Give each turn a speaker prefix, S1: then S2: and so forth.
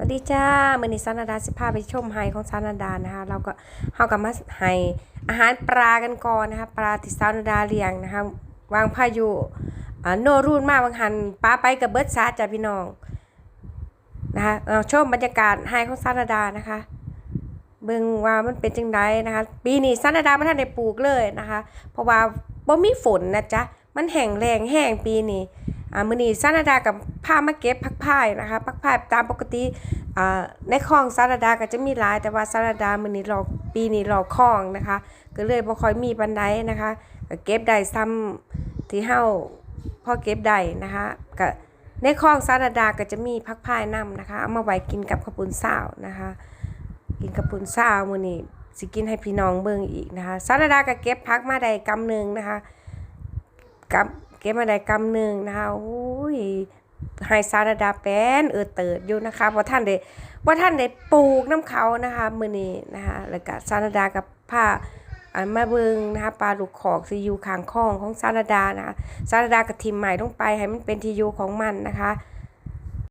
S1: วัสดีจ้ามือนี้ซานาดาสิพาไปชมไฮของซานาดานะคะ เราก็เฮากับมาให้อาหารปลากันก่อนนะคะ ปลาที่ซานาดาเลี้ยงนะคะ วางพายุอ่าโนรูนมาบางหันปลาไปกับเบิร์ดซาจ้าพี่น้องนะคะเอาชมบรรยากาศไฮของซานาดานะคะ เบิ่งว่ามันเป็นจังไดนะคะ ปีนี้ซานาดาไม่ทันได้ปลูกเลยนะคะ เพราะว่าบ่มีฝนนะจ๊ะ มันแห้งแรงแห้งปีนี้ มือนี้ซานาดากับพามาเก็บผักพายนะคะผักพายตามปกติในคลองซานาดาก็จะมีหลาย แต่ว่าซานาดามื้อนี้รอปีนี้รอคลองนะคะ ก็เลยบ่ค่อยมีปานใดนะคะก็เก็บได้ซ้ำที่เฮาพอเก็บได้นะคะก็ในคลองซานาดาก็จะมีผักพายนํนะคะเอามาไว้กินกับข้าวปุ้นซาวนะคะ กินกับปุ้นซาวมือนี้สิกินให้พี่น้องเบิ่งอีกนะคะซานาดาก็เก็บผักมาได้กำหนึ่งนะคะกับ เก็บมาได้กำหนึ่งนะคะโอ้ยไฮซาดาดาแป้นเออเติดอยู่นะคะว่าท่านได้ว่าท่านได้ปลูกน้ำเขานะคะมือนี้นะคะแล้วก็ซาดากับผ้าอันมาเบิงนะคะปลาลูกขอกที่อยู่ข้างคลองของซาดานะคะซาดากับทิมใหม่ลงไปให้มันเป็นที่อยู่ของมันนะคะ